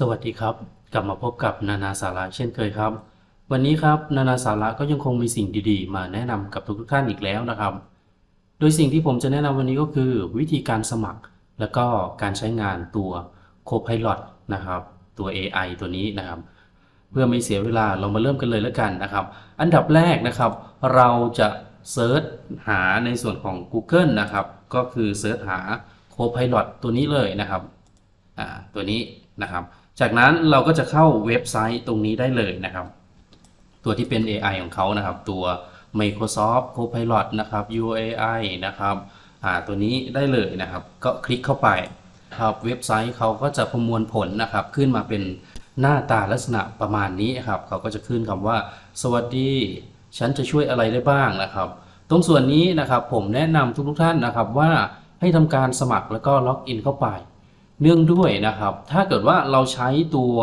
สวัสดีครับ กลับมาพบกับนานาสาระเช่นเคยครับ วันนี้ครับนานาสาระก็ยังคงมีสิ่งดีๆ มาแนะนำกับทุกๆท่านอีกแล้วนะครับ โดยสิ่งที่ผมจะแนะนำวันนี้ก็คือ วิธีการสมัคร แล้วก็การใช้งานตัว Copilot นะครับ ตัว AI ตัวนี้นะครับ เพื่อไม่เสียเวลาเรามาเริ่มกันเลยแล้วกันนะครับ อันดับแรกนะครับ เราจะเซิร์ชหาในส่วนของ Google นะครับ ก็คือเซิร์ชหา Copilot ตัวนี้เลยนะครับอ่าตัวนี้นะครับ จากนั้นเราก็จะเข้าเว็บไซต์ตรงนี้ได้เลยนะครับ ตัวที่เป็น AI ของเขานะครับ ตัว Microsoft Copilot นะครับ UAI นะครับตัวนี้ได้เลยนะครับ ก็คลิกเข้าไปครับเว็บไซต์เขาก็จะประมวลผลนะครับ ขึ้นมาเป็นหน้าตาลักษณะประมาณนี้ครับเขาก็จะขึ้นคำว่า สวัสดี ฉันจะช่วยอะไรได้บ้างนะครับ ตรงส่วนนี้นะครับผมแนะนำทุกๆท่านนะครับว่าให้ทำการสมัครแล้วก็ล็อกอินเข้าไป เนื่องด้วยนะครับ ถ้าเกิดว่าเราใช้ตัว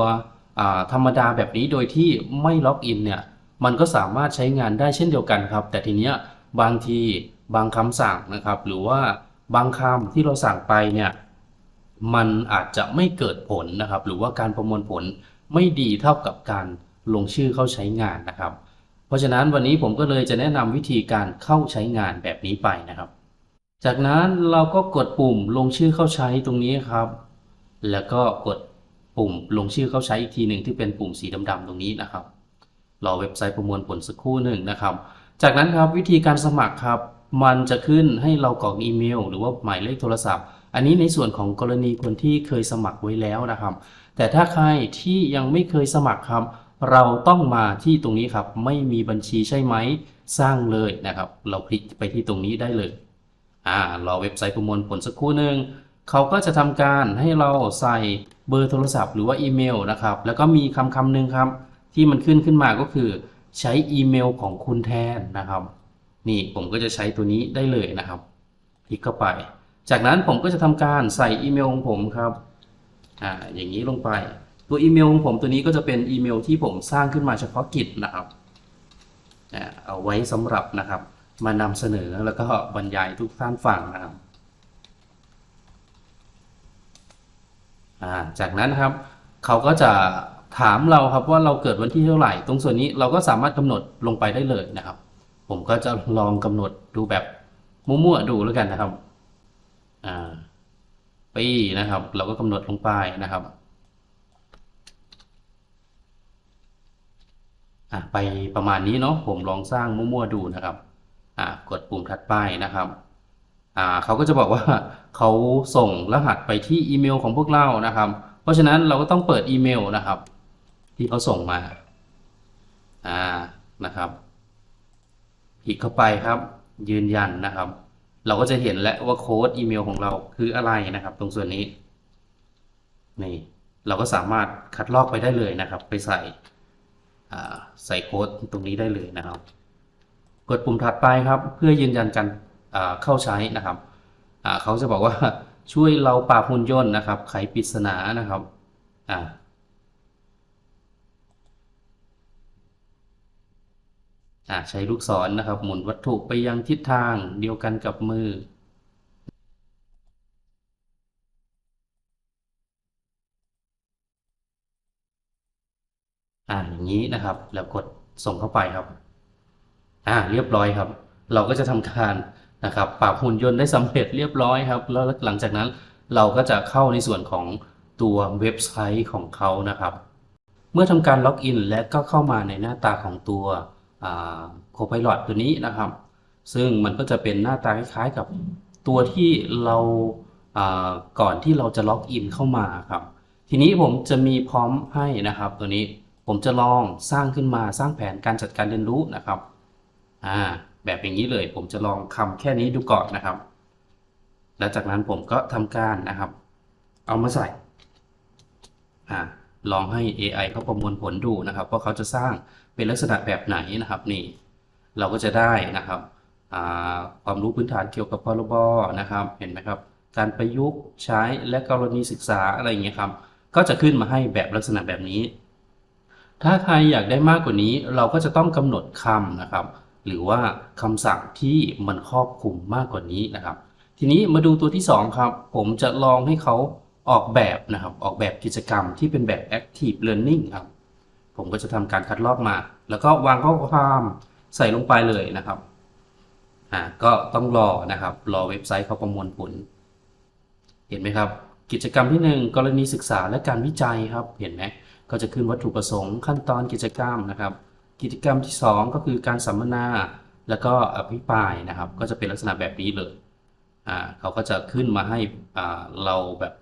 ธรรมดาแบบนี้โดยที่ไม่ล็อกอินเนี่ยมันก็สามารถใช้งานได้เช่นเดียวกันครับ แต่ทีเนี้ยบางทีบางคำสั่งนะครับ หรือว่าบางคำที่เราสั่งไปเนี่ยมันอาจจะไม่เกิดผลนะครับ หรือว่าการประมวลผลไม่ดีเท่ากับการลงชื่อเข้าใช้งานนะครับ เพราะฉะนั้นวันนี้ผมก็เลยจะแนะนำวิธีการเข้าใช้งานแบบนี้ไปนะครับ จากนั้นเราก็กดปุ่มลงชื่อเข้าใช้ตรงนี้ครับ แล้วก็กดปุ่มลงชื่อเข้าใช้อีกทีหนึ่งที่เป็นปุ่มสีดำๆตรงนี้นะครับ รอเว็บไซต์ประมวลผลสักครู่หนึ่งนะครับ จากนั้นครับวิธีการสมัครครับ มันจะขึ้นให้เรากรอกอีเมล หรือว่าหมายเลขโทรศัพท์ อันนี้ในส่วนของกรณีคนที่เคยสมัครไว้แล้วนะครับ แต่ถ้าใครที่ยังไม่เคยสมัครครับ เราต้องมาที่ตรงนี้ครับ ไม่มีบัญชีใช่ไหม สร้างเลยนะครับ เราคลิกไปที่ตรงนี้ได้เลย อ่ารอเว็บไซต์ประมวลผลสักครู่หนึ่งเขาก็จะทำการให้เราใส่เบอร์โทรศัพท์หรือว่าอีเมลนะครับ แล้วก็มีคำคำหนึ่งครับ ที่มันขึ้นขึ้นมาก็คือ ใช้อีเมลของคุณแทนนะครับ นี่ผมก็จะใช้ตัวนี้ได้เลยนะครับ คลิกเข้าไป จากนั้นผมก็จะทำการใส่อีเมลของผมครับอ่าอย่างนี้ลงไป ตัวอีเมลของผมตัวนี้ก็จะเป็นอีเมลที่ผมสร้างขึ้นมาเฉพาะกิจนะครับอ่าเอาไว้สำหรับนะครับ มานำเสนอแล้วก็บรรยายทุกท่านฟังนะครับจากนั้นครับเขาก็จะถามเราครับว่าเราเกิดวันที่เท่าไหร่ ตรงส่วนนี้เราก็สามารถกำหนดลงไปได้เลยนะครับ ผมก็จะลองกำหนดดูแบบมั่วๆดูแล้วกันนะครับอ่าปีนะครับ เราก็กำหนดลงไปนะครับอะไปประมาณนี้เนาะผมลองสร้างมั่วๆดูนะครับ อ่ากดปุ่มถัดไปนะครับอ่าเขาก็จะบอกว่าเขาส่งรหัสไปที่อีเมลของพวกเรานะครับ เพราะฉะนั้นเราก็ต้องเปิดอีเมลนะครับ ที่เขาส่งมาอ่านะครับคลิกเข้าไปครับ ยืนยันนะครับ เราก็จะเห็นแล้วว่าโค้ดอีเมลของเราคืออะไรนะครับ ตรงส่วนนี้นี่เราก็สามารถคัดลอกไปได้เลยนะครับ ไปใส่ใส่โค้ดตรงนี้ได้เลยนะครับ กดปุ่มถัดไปครับ เพื่อยืนยันการเข้าใช้นะครับเขาจะบอกว่าช่วยเราปราบหุ่นยนต์นะครับ ไขปริศนานะครับใช้ลูกศรนะครับ หมุนวัตถุไปยังทิศทางเดียวกันกับมืออ่าอย่างนี้นะครับ แล้วกดส่งเข้าไปครับ อ่าเรียบร้อยครับ เราก็จะทำการนะครับปรับหุ่นยนต์ได้สำเร็จเรียบร้อยครับ แล้วหลังจากนั้นเราก็จะเข้าในส่วนของตัวเว็บไซต์ของเขานะครับ เมื่อทำการล็อกอินและก็เข้ามาในหน้าตาของตัวโคพายลอตตัวนี้นะครับ ซึ่งมันก็จะเป็นหน้าตาคล้ายๆกับตัวที่เราอ่าก่อนที่เราจะล็อกอินเข้ามาครับ ทีนี้ผมจะมีพร้อมให้นะครับ ตัวนี้ผมจะลองสร้างขึ้นมาสร้างแผนการจัดการเรียนรู้นะครับ อ่า แบบอย่างนี้เลย ผมจะลองคำแค่นี้ดูก่อนนะครับ แล้วจากนั้นผมก็ทำการนะครับ เอามาใส่อ่าลองให้ AI เขาประมวลผลดูนะครับว่าเขาจะสร้างเป็นลักษณะแบบไหนนะครับนี่ เราก็จะได้นะครับความรู้พื้นฐานเกี่ยวกับพรบนะครับ เห็นไหมครับ การประยุกต์ใช้และกรณีศึกษาอะไรอย่างเงี้ยครับ ก็จะขึ้นมาให้แบบลักษณะแบบนี้ ถ้าใครอยากได้มากกว่านี้เราก็จะต้องกำหนดคำนะครับ หรือว่าคำสั่งที่มันครอบคลุมมากกว่านี้นะครับ ทีนี้มาดูตัวที่ 2 ครับ ผมจะลองให้เขาออกแบบนะครับ ออกแบบกิจกรรมที่เป็นแบบ active learning ครับ ผมก็จะทำการคัดลอกมา แล้วก็วางข้อความใส่ลงไปเลยนะครับอ่าก็ต้องรอนะครับ รอเว็บไซต์เขาประมวลผล เห็นไหมครับ กิจกรรมที่ 1 กรณีศึกษาและการวิจัยครับ เห็นไหมก็จะขึ้นวัตถุประสงค์ขั้นตอนกิจกรรมนะครับ กิจกรรมที่ 2 ก็คือการสัมมนาแล้วก็อภิปรายนะครับ ก็จะเป็นลักษณะแบบนี้เลยอ่าเขาก็จะขึ้นมาให้อ่าเราแบบ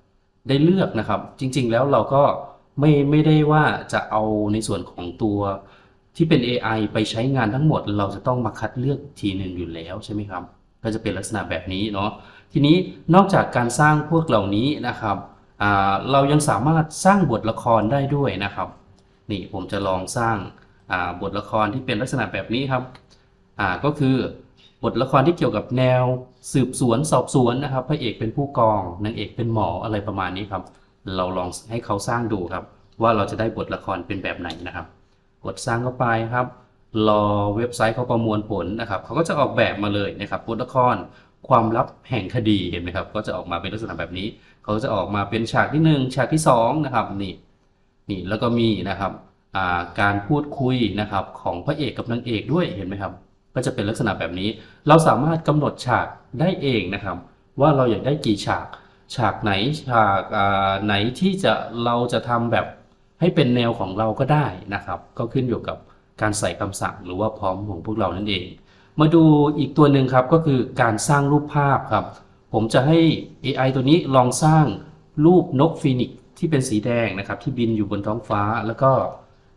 ได้เลือกนะครับ จริง ๆ แล้วเราก็ไม่ไม่ได้ว่าจะเอาในส่วนของตัวที่เป็น AI ไปใช้งานทั้งหมด เราจะต้องมาคัดเลือกทีหนึ่งอยู่แล้วใช่ไหมครับ ก็จะเป็นลักษณะแบบนี้เนาะทีนี้นอกจากการสร้างพวกเหล่านี้นะครับเรายังสามารถสร้างบทละครได้ด้วยนะครับ นี่ผมจะลองสร้าง บทละครที่เป็นลักษณะแบบนี้ครับก็คือบทละครที่เกี่ยวกับแนวสืบสวนสอบสวนนะครับพระเอกเป็นผู้กองนางเอกเป็นหมออะไรประมาณนี้ครับ เราลองให้เขาสร้างดูครับ ว่าเราจะได้บทละครเป็นแบบไหนนะครับ กดสร้างเข้าไปครับ รอเว็บไซต์เขาประมวลผลนะครับเขาก็จะออกแบบมาเลยนะครับบทละครความลับแห่งคดีเห็นไหมครับ ก็จะออกมาเป็นลักษณะแบบนี้ เขาจะออกมาเป็นฉากที่หนึ่งฉากที่สองนะครับนี่นี่แล้วก็มีนะครับ การพูดคุยนะครับของพระเอกกับนางเอกด้วยเห็นไหมครับ ก็จะเป็นลักษณะแบบนี้ เราสามารถกำหนดฉากได้เองนะครับ ว่าเราอยากได้กี่ฉาก ฉากไหนฉากไหนที่จะเราจะทำแบบให้เป็นแนวของเราก็ได้นะครับ ก็ขึ้นอยู่กับการใส่คำสั่งหรือว่าพร้อมของพวกเรานั่นเอง มาดูอีกตัวหนึ่งครับก็คือการสร้างรูปภาพครับ ผมจะให้ AI ตัวนี้ลองสร้างรูปนกฟีนิกซ์ที่เป็นสีแดงนะครับ ที่บินอยู่บนท้องฟ้าแล้วก็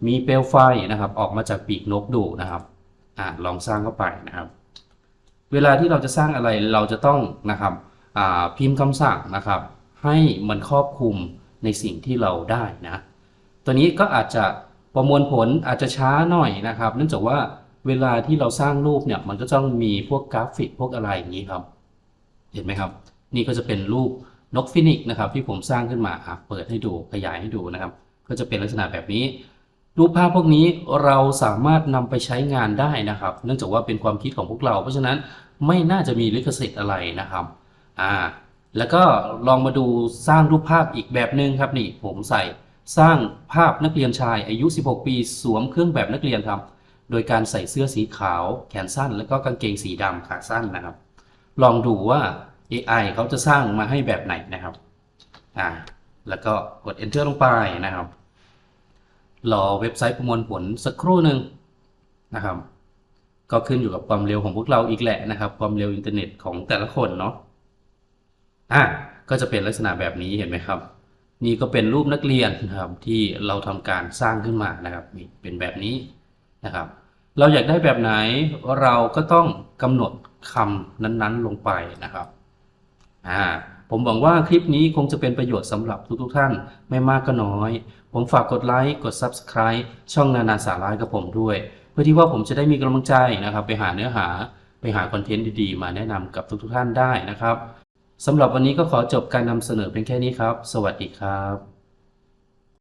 มีเปลวไฟนะครับ ออกมาจากปีกนกดูนะครับอ่าลองสร้างเข้าไปนะครับ เวลาที่เราจะสร้างอะไรเราจะต้องนะครับอ่าพิมพ์คำสั่งนะครับ ให้มันครอบคลุมในสิ่งที่เราได้นะตัวนี้ก็อาจจะประมวลผลอาจจะช้าหน่อยนะครับ เนื่องจากว่าเวลาที่เราสร้างรูปเนี่ยมันก็ต้องมีพวกกราฟิกพวกอะไรอย่างนี้ครับ เห็นไหมครับ นี่ก็จะเป็นรูปนกฟินิกซ์นะครับ ที่ผมสร้างขึ้นมาเปิดให้ดูขยายให้ดูนะครับ ก็จะเป็นลักษณะแบบนี้ รูปภาพพวกนี้เราสามารถนำไปใช้งานได้นะครับ เนื่องจากว่าเป็นความคิดของพวกเรา เพราะฉะนั้นไม่น่าจะมีลิขสิทธิ์อะไรนะครับอ่าแล้วก็ลองมาดูสร้างรูปภาพอีกแบบหนึ่งครับนี่ผมใส่สร้างภาพนักเรียนชายอายุ 16 ปีสวมเครื่องแบบนักเรียนครับ โดยการใส่เสื้อสีขาว แขนสั้น แล้วก็กางเกงสีดำขาสั้นนะครับ ลองดูว่า AI เขาจะสร้างมาให้แบบไหนนะครับอ่าแล้วก็กด enter ลงไปนะครับ รอเว็บไซต์ประมวลผลสักครู่หนึ่งนะครับ ก็ขึ้นอยู่กับความเร็วของพวกเราอีกแหละนะครับ ความเร็วอินเทอร์เน็ตของแต่ละคนเนาะอะก็จะเป็นลักษณะแบบนี้เห็นไหมครับ นี่ก็เป็นรูปนักเรียนนะครับที่เราทำการสร้างขึ้นมานะครับนี่เป็นแบบนี้นะครับ เราอยากได้แบบไหนเราก็ต้องกำหนดคำนั้นๆลงไปนะครับอ่า ผมหวังว่าคลิปนี้คงจะเป็นประโยชน์สำหรับทุกๆท่านไม่มากก็น้อย ผมฝากกดไลค์กด Subscribe ช่องนานาสาระกับผมด้วย เพื่อที่ว่าผมจะได้มีกำลังใจนะครับ ไปหาเนื้อหาไปหาคอนเทนต์ดีๆ มาแนะนำกับทุกๆท่านได้นะครับสำหรับวันนี้ก็ขอจบการนำเสนอเพียงแค่นี้ครับ สวัสดีครับ